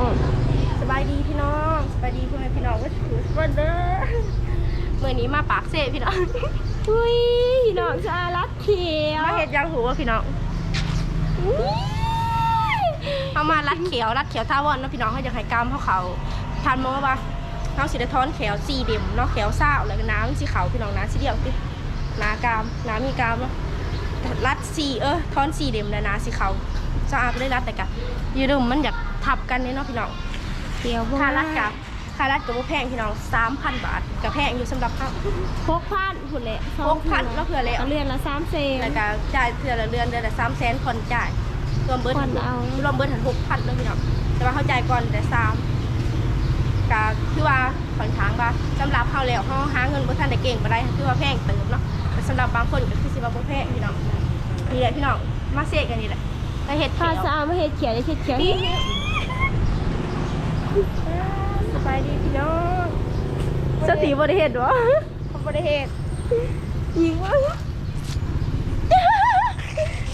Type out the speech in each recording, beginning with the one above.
อ๋อสบายดีพี่น้องสบายดีพ่อแม่พี่น้องว่าถือวันเด้อเมื่อนี้มาปากเซ่พี่น้องอุ้ยพี่น้องสารักเขียวมาเห็ดยังหูว่าพี่น้องเอามารัดเขียวรัดเขียวท่าวอนเนาะพี่น้องเขาอยากให้กล้ามเขาเขาทานมองว่าเขาสีท้อนแขวสีเด่มเนาะแขวซ่าแล้วก็น้ำสีขาวพี่น้องน้ำสีเดียวติหนากามน้ำมีกามเนาะ รัดสีเออท้อนสีเด่มและน้ำสีขาวสะอาดเลยรัดแต่กะอยืดมมันอยากทับกันเนี่ยเนาะพี่น้องเขียวค่ารัดกับค่ารัดกับบ่แพงพี่น้องสามพันบาทกับแพงอยู่สำหรับเขาพกพันผุดแหละพกพันแล้วเผื่อแล้วเรือนละสามเซนแล้วก็จ่ายเทือละเดือนเดือนละสามแสนผ่อนจ่ายรวมเบิร์ผ่อนเอารวมเบิร์ถึงหกพันเลยพี่น้องแต่ว่าเขาจ่ายก่อนแต่สามก็คือว่าผ่อนค้างว่าสำหรับเขาแล้วเขาหาเงินบ่ทันได้เก่งบ่ได้คือว่าแพงเติมเนาะ แต่สำหรับบางคนก็คือสิว่าบ่แพงพี่น้องนี่แหละพี่น้องมาเสกกันนี่แหละไปเฮ็ดถ้าเขียวจะเอามาเห็ดเขียวจะเห็ดเขียวนี่สบายดีพี่น้องสติบ่ได้เฮ็ดวะบริเหตุยิงวะ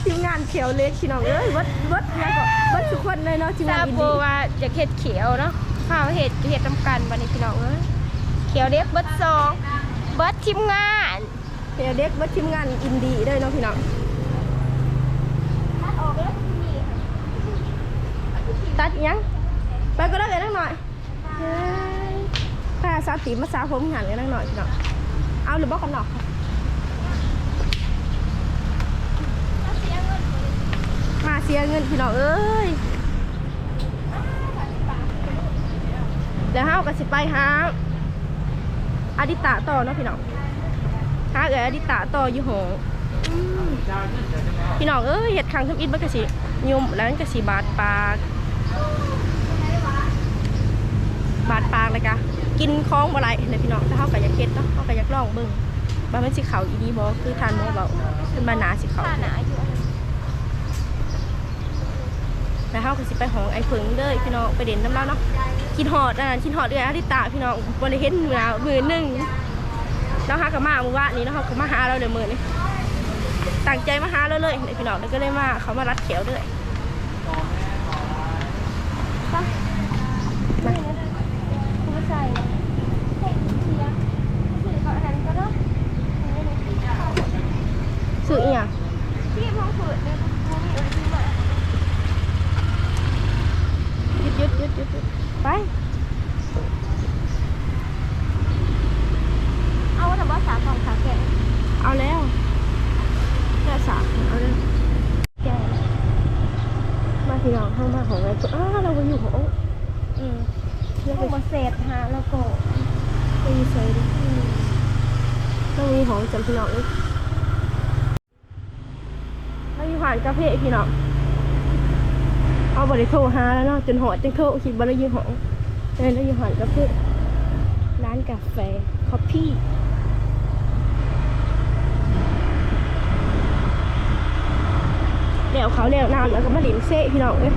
ทีมงานเขียวเล็กพี่น้องเอ้ยวัดวัดยังก็วัดทุกคนเลยเนาะทีมงาซานอินโบดี้ว่าจะเห็ดเขียวเนาะข้าวเห็ดเห็ดทำกันวันนี้พี่น้องเอ้ยเขียวเด็กเบิร์ดสองเบิร์ดทีมงาน เขียวเล็กวัดทีมงานอินดี้ด้วยเนาะพี่น้องออกแล้วตัดอีกยังไปก็ได้เลยนั่งหน่อยถ้าสาติมาสาผมหันกันนั่งหน่อยพี่น้องเอาหรือบอกกันหนอกค่ะมาเสียเงินพี่น้องเอ้ยเดี๋ยวเฮาก็สิไปหาอดิตะต่อเนาะพี่น้อง หาเอ๋ยอดิตะต่ออยู่หงพี่น้องเอ้ยเห็ดคังทำอิฐมันก็สิยมแล้วมันก็สิบาดปากบาดปากเลยกะกินคล้องบ่ไรเลยพี่น้องถ้าเขาก็อยาเฮ็ดเนาะเขาก็อยากลองเบิ่งว่ามันสิเขาอีดีบ่คือทานหมอเบาขึ้นมาหนาสิเขาข้าแล้วเขาก็สิไปหองไอ้ผึ่งเด้อพี่น้องไปเด่นน้ำเล่าเนาะคิดฮอดอันนั้นคิดฮอดเดือนอาทิตาพี่น้องบ่ได้เห็นมือมือหนึ่ง แล้วหาก็มาเมื่อวานนี้นาะเขาก็มาหาเราเดี๋ยวมือนี้ตั้งใจมาหาเราเลยเลยพี่น้องแล้วก็เลยมาเขามารัดเขียวด้วยไปมาผู้ชายเห็ดเขียวสื่อเขาอันนั้นก็เนาะซื้ออีหยังที่พ้อฝืดเนี่ยพ้อมีอะไรที่มาหยุดหยุดหยุดหยุดหยุดไป เอาว่าแต่ว่าสาของขาแก่ เอาแล้วแค่สามเอาเลย แก่ มาพี่น้องเข้ามาของอะไรตัวอ้าวเราไปอยู่ของ อืม เรียก พ ไป วกมาเศษหาแล้วก็ ไปเซยดิ ต้องมีของจำพี่น้องอีกเราอยู่ผ่านกาเฟ่พี่น้องเอาบริโทรหาแล้วเนาะจนหอดจังโทรคิดบริยูของเลยเราอยู่ผ่านกาเฟ่ร้านกาแฟคอฟฟี่แล้วเขาแล้วน้ำแล้วก็มาหลินเซ่พี่น้องเอ้ย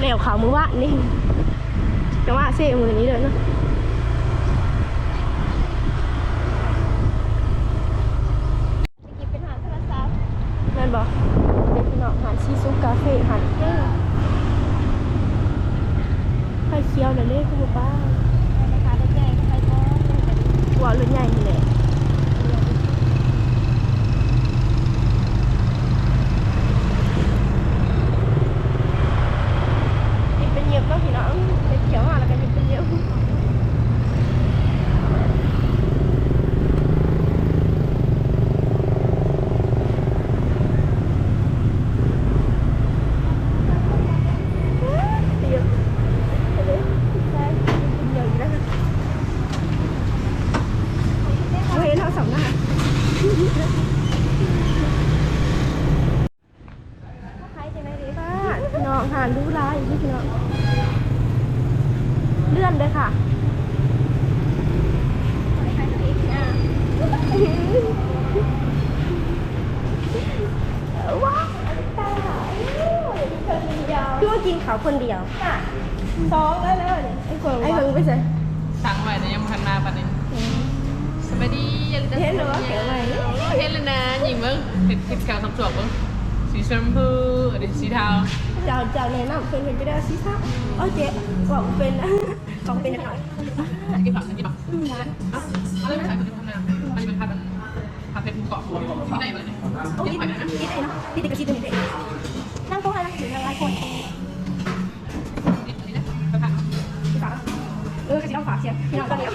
แล้วเขามือว่านนี่จังหวะเซ่มือนี้เลยเนาะกินเป็นหาโทรศัพท์ นั่นบอกเด็กพี่ น้องหันซีซุปกาเฟ่หันไฟเคี้ยวเลยเล่คุณป้า นะคะได้แก่ใครก็ หัวรุ่นใหญ่นี่แหละกินเป็นเหยียบก็พี่น้องเป็นเขียวมาแล้วก็กินเป็นเหยียบเหยียบเอาเลยใช่เป็นเหยียบอยู่แล้วค่ะ เราเห็นเราสองหน้าใครจะไหนดีป้าน้องหานดูร้ายอยู่ที่พี่น้องเลื่อนเลยค่ะ ใครจะอีกอะ ว้าวตายพี่ว่ากินเขาคนเดียวสองแล้วแล้วเนี่ยไอ้เฟิงไอ้เฟิงไปใส่ สั่งไว้แต่ยังพันมาปานนี้สวัสดียังจะ เห็นหรือว่าเขียวไหม เห็นแล้วนะหญิงมึงเห็ดเห็ดขาวสำสวบมึงสีชมพูอันนี้สีเทาเเจ้าเจ้าแนะนำเพิ่นเพิ่นไปได้สิซ่าเอ้ยเจ๊บอกเป็นนะบอกเป็นหน่อยกินผักกินผักอะไรไม่ใช่คือทำไงมันเป็นผัดผัดเป็นภูเกาะที่ไหนเลยโอ้ยกินผัดนะนี่ไอ้เนาะนี่ติดกระชิดตรงนี้นั่งโต๊ะอะไรนะถึงหลายคนนี่นะผัดฝาเออกระชิดเอาฝาเชียร์พี่น้องก็เดี๋ยว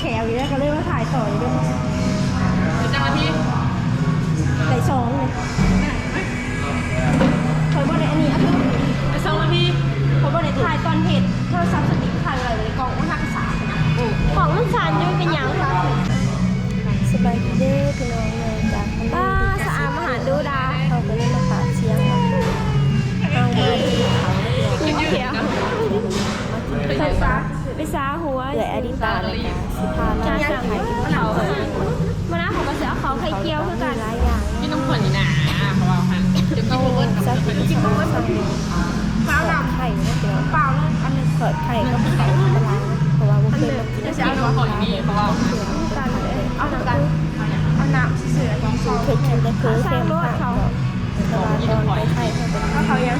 แขวอยู่แล้วก็เลยว่าถ่ายต่ออยู่ด้วยจ้าหน้าที่ใส่ซองเลยเคยว่าในอันนี้อะไปส่งหน้าที่เพราะว่าในถ่ายตอนเหตุโทรศัพท์สติ๊กถ่ายอะไรเลยกล่องว่าหักสามของมันสันอยู่เป็นหยัง วเหลืออดิตาลยสิพามาสั่งไข่เขามานะของกระเสือเขาไข่เกียวคือกันหลายอย่างพี่ต้องขวนนี่นะเพราะว่ามันจะกินโอเวอร์กับสักเป็นทีเขาสั่งเปล่าหนักไข่นะเดียวเปล่าเลยอันนี้เปิดไข่ก็ไข่ปลาเพราะว่าบุฟเฟ่ต์มันกินจะเอาเอาขวนนี่เพราะว่ากันเลยเอาหนังกันเอาหนังเสือของเขาเคยกินแต่คือเค็มค่ะแต่ว่าตอนไปไข่เขาเป็นเขายัง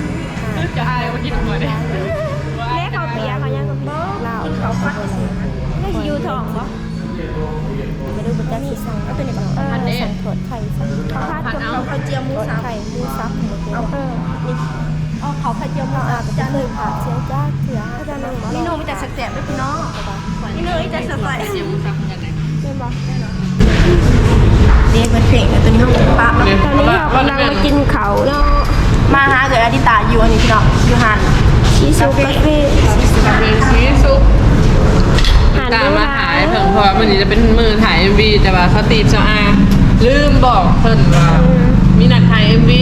จะอายว่ากินหัวเนี่ยแม่เขาเปียเขายังกับเหล้าเขาฟัด ไม่ยูทองปะไม่รู้บุญจะมีสั่งเอาตัวนี้ปะเออสั่งถอดไข่สั่งเขาฟัดเขาเขาเจียมหมูถอดสับไข่มูซับหมดเลยเอาเออเอาเขาไข่เจียวหมูเราสัอาบจจะจานหเลนึ่ยงผ่าเชียวจ้าเถื่ออาจารย์หนึ่งนี่นูมีแต่แสบๆด้วยพี่น้องนี่นูมีแต่แสบเสียงซับกันไหนเป็นปะๆนี่เป็นเพลงตัวนี้ห้องปะตอนนี้เรากำลังมากินเขาเนาะมาหาเกิดอดิตาอยู่อันนี้พี่น้องอยู่หันชีซูกาแฟเป็นชี ซุปตามมาถ่ายเพิ่งเพราะว่ามันนี้จะเป็นมือถ่าย MV แต่ว่าเขาตีเจ้าอาลืมบอกเพิ่นว่า มีนัดถ่าย MV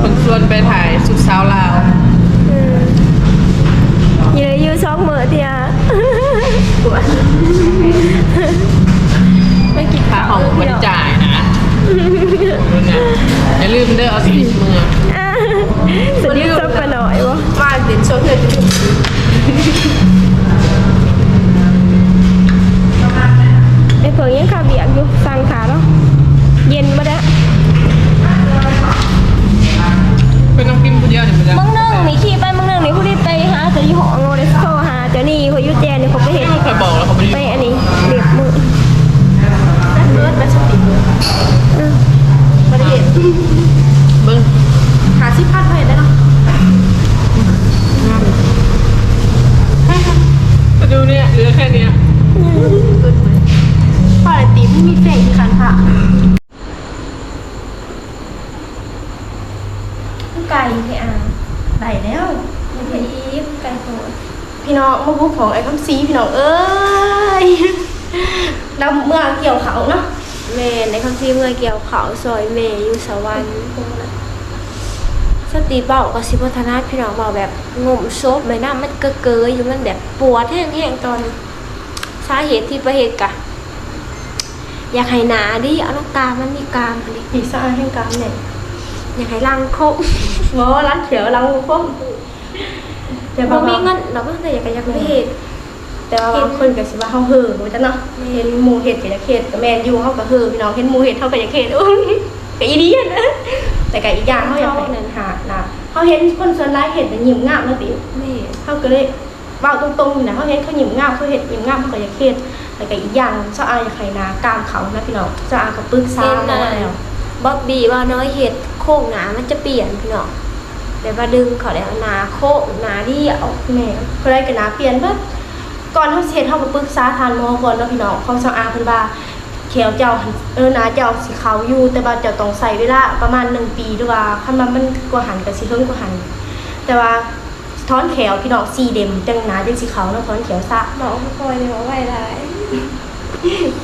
คนชวนไปถ่ายสุดสาวลาวเยอะยูซอกเหมือเดียไม่กินค่าข้าวของบริจ่ายนะอย่าลืมเด้อเอาสิมือสุดยืดซอกไปหน่อยวะมาเด่นโชว์เธอไเผิงยังขาเบียกอยู่สั่งขาแล้วเย็นมาแล้วเป็นน้ำกินคนเดียวเนี่ยมันจะมึงนึ่งนี่ขี่ไปมึงนึ่งนี่ผู้ที่ไปหาเจะยี่ห้อโงเดสโซหาเจ้านี่เขายุแจนี่เขาไปเห็นเคยบอกแล้วเขาไม่ไปได้อันนี้เรียบมือเบิร์ดแมสติกประเทศเบิ้งหาซิพัดเพจได้เนาะมาดูเนี่ยเหลือแค่เนี้ยป้าเลยตีไม่มีเฟกที่คันค่ะไก่พี่อาได้แล้วมีเพอีฟไก่โหดพี่น้องมาบุกของไอ้คำซีพี่น้องเอ้ยเราเมื่อเกี่ยวเขาเนาะเมนในคำที่เมื่อเกี่ยวเขาซอยเมย์อยู่สวรรค์สติเบากับสิพัฒนาพี่น้องเบาแบบงมโซบเลยนะมันเกเกยอยู่มันแบบปวดแห้งๆตอนสาเหตุที่ประเหตุกะ อยากให้หนาดิเอาน้ำตามันมีกามอันนี้ผีซ่าแห่งกรรมเนี่ยอยากให้รังคบงอร้านเขียวร้านงูฟ้องแต่บ่บางมีเงินเราก็แต่อยากจะอยากไปเฮ็ดแต่ว่าบางคนก็สิว่าเฮาเห่อว่าจังเนาะเห็นหมู่เห็ดก็จะเฮ็ดก็แม่นอยู่เฮาก็เห่อพี่น้องเห็นหมู่เห็ดเฮาก็จะเฮ็ดโอ้ยก็อีดีนะแต่ก็อีกอย่างเฮาอยากไปหานะเฮาเห็นคนส่วนหลายเห็ดแล้วยิ้มงามเนาะติแม่เขาก็เลยเว้าตรงๆนี่นะเขาเห็นเขาหยิมงามเขาเห็นหยิมงามเขาก็อยากเฮ็ด แต่ก็อีกอย่างเจ้าอายอยากให้นากลางเขานะพี่น้องเจ้าอาก็ปรึกษามาแล้วบ๊อบบี้ว่าน้อยเฮ็ดโค้งหนามันจะเปลี่ยนพี่น้องแต่ว่าดึงเขาแล้วหนาโค้งหนาเดียวแม่ก็ได้ก็นาเปลี่ยนเบิดก่อนเฮาสิเฮ็ดเฮาก็ปรึกษาทานหมอก่อนเนาะพี่น้องของสาวอาเพิ่นว่าแขวเจ้าหั่นเออหนาเจ้าสิขาวอยู่ แต่ว่าเจ้าต้องใช้เวลาประมาณ1ปีหรือว่าคันว่ามันกว่าหันก็สิเฮิงกว่าหัน แต่ว่าถอนแขวพี่น้องสีเด็มจังหนาจังสิขาวเนาะถอนแขวซะหมอก็คอยเลยบอกไว้หลาย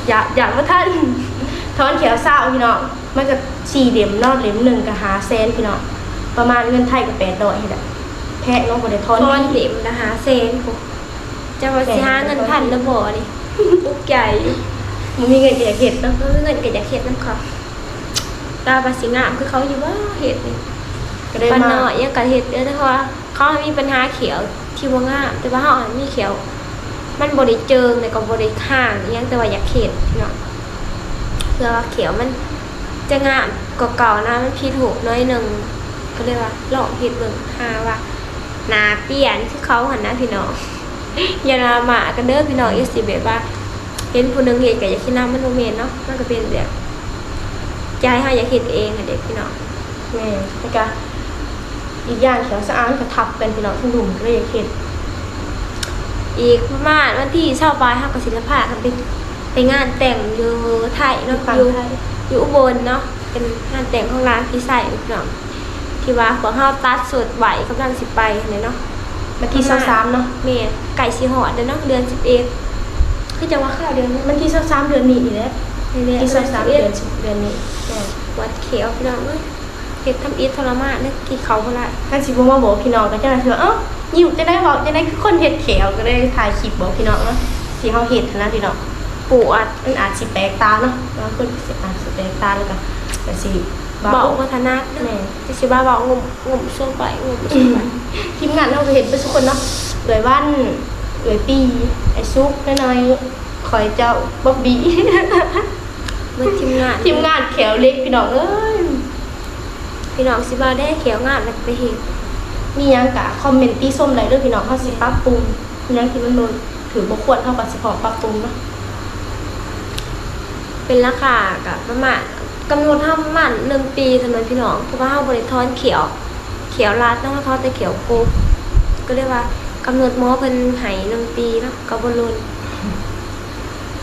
อย่าอย่าว่าท่านถอนแขวซะพี่น้องมันก็สีเด็มเนาะเหลมหนึ่งก็หาแสนพี่น้องประมาณเงินไทยก็800ให้ได้แพะเนาะบ่ได้ถอนทอนเหลมนะคะเซนกูจะมาสิหาเงินพันแล้วบ่นี่อุกใหญ่มันมีเงินก็อยากเฮ็ดเนาะเออเงินก็จะเฮ็ดน้ำเขาตาบาสิงามคือเขาอยู่ว่าเฮ็ดนี่ก็ได้ปันมาน้อยยังกะเฮ็ดเด้อแต่ว่าเขามีปัญหาเขียวที่บ่งามแต่ว่าเฮาอะมีเขียว มันบ่ได้เจิงแต่ก็บ่ได้ข้างยังแต่ว่าอยากเฮ็ดพี่น้องเพื่อว่าเขียวมันจะงามกว่าเก่านะมันผิดหูน้อยหนึ่งก็เลยว่าลองเฮ็ดเบิ่งหาว่าหนาเปลี่ยนคือเขาหั่นนะพี่น้องอย่านามากันเด้อพี่น้องอย่าสิแบบว่าเห็นผู้หนึงเฮ็ดก็อยากคิดน้ำมันบ่แม่นเนาะมันก็เป็นแบบใจเฮาอยากเฮ็ดเองอะเด็กพี่น้องแม่แล้วก็อีกอย่างแขวสะอาดก็ทับกันพี่น้องทั้งดุมก็เลยอยากเฮ็ด อีกประมาณวันที่เช้าปลายเฮาก็สิลพากันไปไปงานแต่งอยู่ไทยเนาะฟังอยู่ไทยอยู่อุบลเนาะเป็นงานแต่งของร้านพี่ใส่พี่น้องที่ว่าพวกเฮาตัดสดไหวกำลังสิไปเนี่ยเนาะวันที่23เนาะแม่ไก่สิหอดเด้อเนาะเดือน11คือจะว่าข้าวเดือนนี้วันที่23เดือนนี้นี่แหละนี่แหละที่เดือน23เดือน10เดือนนี้แม่วัดเขียวพี่น้องเอ้ยเฮ็ดทำอิฐทรมานเด้อกี่เขาบ่ละท่านสิบ่มาบอกพี่น้องก็จังได๋คือเอ้า อยู่จะได้บอกจะได้คือคนเฮ็ดแขวก็ได้ถ่ายคลิปบอกพี่น้องเนาะที่เฮาเฮ็ดนะพี่น้องปวดมันอาจสิแปลกตาเนาะบางคนสิอาจสิแปลกตาแล้วก็ก็สิเบาเบาวัฒนะเด้อแม่จะสิว่าเบางมงมช่วงไปงมช่วงไปทีมงานเราก็เห็นไปทุกคนเนาะเอ่ยวันเอ่ยปีไอ้ซุกน้อยๆคอยเจ้าบ๊อบบี้เบิ่งทีมงานทีมงานแขวเล็กพี่น้องเอ้ยพี่น้องสิว่าได้เขียวงามแล้วไปเฮ็ด มีหยังกะคอมเมนต์ตีส้มได้เด้อพี่น้องเฮาสิปรับปรุงมีหยังที่มันบ่ถือบ่ควรเฮาก็สิพร้อมปรับปรุงเนาะเป็นราคากับประมาณกำหนดห้าประมาณหนึ่งปีสำหรับพี่น้องเพราะว่าเฮาบริทอนเขียว เขียวรัดต้องทอนแต่เขียวกบก็เรียกว่ากำหนดหมอเพิ่นให้หนึ่งปีเนาะกับบรุน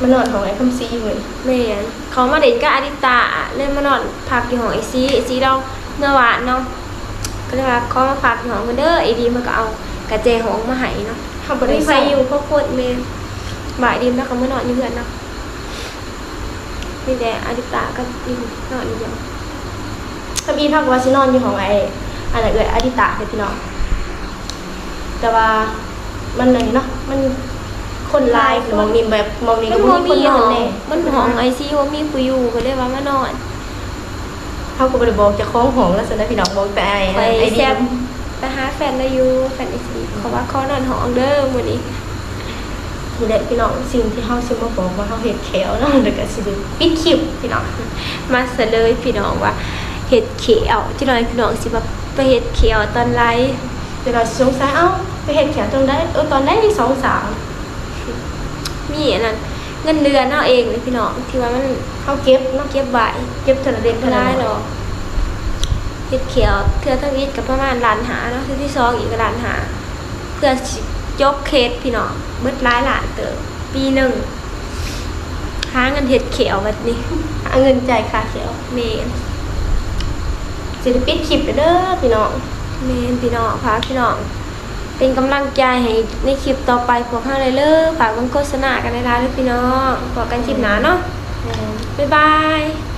มันนอนของไอ้คำซีอยู่เว้ยแม่นเขามาเด่นกับอาดิตาเลยมานอนพักอยู่ห้องไอซีไอซีเราเมื่อวานเนาะ ก็เรียกว่าเขามาพักอยู่ห้องเพิ่นเด้อไอดีมันก็เอากระเจห้องมาให้เนาะเฮาบ่บ่ได้ได้ไฟใส่ออยู่ยู่เพราะโคตรแม่นบ่ายดีมแล้วก็มานอนอยู่เพื่อนเนาะมีแต่อาดิตากับอีนอนอยู่เดียวถ้ามีเท่ากับว่าสินอนอยู่ของไอ้อันน่ะเอ้ยอดิตะเด้อพี่น้องแต่ว่ามันอันนี้เนาะมันคนหลายคือมองนี่แบบมองนี่มัก็นบ่บ่มีมีคนหนออนงแน่มันห้องไอซีว่ามีผู้อยู่ก็เลยว่ามานอน เฮาก็บ่ได้บอกเจ้าของห้องแล้วซั่นนะพี่น้องบอกแต่ไอ้ไปไอ้แซเดียมไปหาแฟนได้อยู่แฟนไอซีเขาว่าเขานอนห้องเด้อมื้อนี้นี่แหละพี่น้องสิ่งที่เฮาสิมาบอกว่าเฮาเฮ็ดแขวเนาะแล้วก็สิได้ปิดคลิปพี่น้องมาเสยเลยพี่น้องว่าเฮ็ดเขียวที่น้อยพี่น้องสิว่าไปเฮ็ดเขียวตอนไรเดี๋ยวเราสิสงสัยเอ้าไปเฮ็ดแขวตรงได้เออตอนได้สองสามมีอันนั้นเงินเดือนเฮาเองเลยพี่น้องที่ว่ามัน เฮาเก็บเนาะเก็บไว้เก็บเท่าละเด็กบ่เท่าละได้น้อยหรอกเฮ็ดเขียวเทื่อทั้งวิทย์ก็ประมาณล้านหาเนาะเทื่อที่สองอีกก็ล้านหา เพื่อสิจบเคสพี่น้องเบิดหลายล้านเติบปีหนึงหาเงินเฮ็ดเขียวแบบนี้เอาเงินจ่ายค่าแขวเมนสิได้ปิดคลิปเด้อพี่น้องเมนพี่น้องพาพี่น้องเป็นกำลังใจให้ในคลิปต่อไปพวกเราเลยเด้อฝากเบิ่งโฆษณากันได้ๆเด้อพี่น้องพบกันคลิปหน้าเนาะ บ๊ายบาย